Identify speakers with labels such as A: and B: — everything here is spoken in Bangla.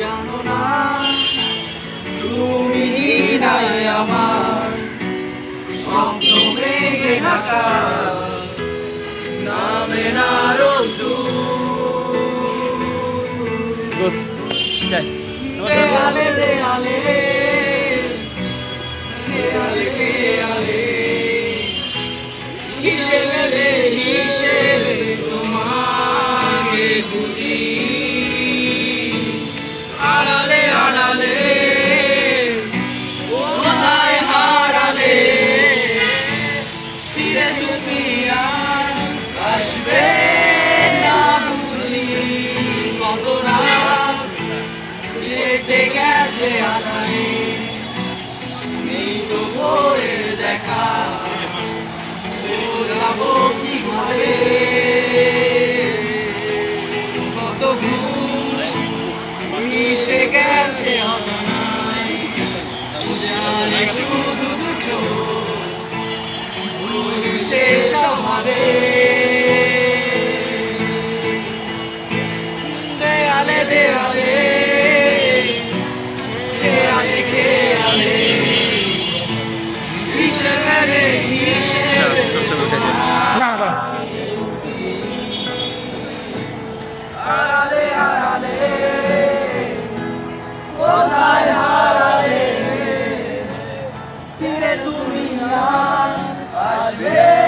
A: জানো না তুমি নাই আমার। স্বপ্ন মেঘে ঢাকা নামে না রোদ্দুর দেয়ালে দেয়ালে দেয়ালে দেয়ালে। হিসেবে হিসেবে তোমাকে বুঝি কত রাত গেছে আধারে নেই তো দেখা কি কত ঘুম মিশে গেছে অজানায় শুধু দেয়ালে দেয়ালে খেয়ালে খেয়ালে হিসেবে আড়ালে আড়ালে কোথায় হারালে ফিরে তুমি আসবে?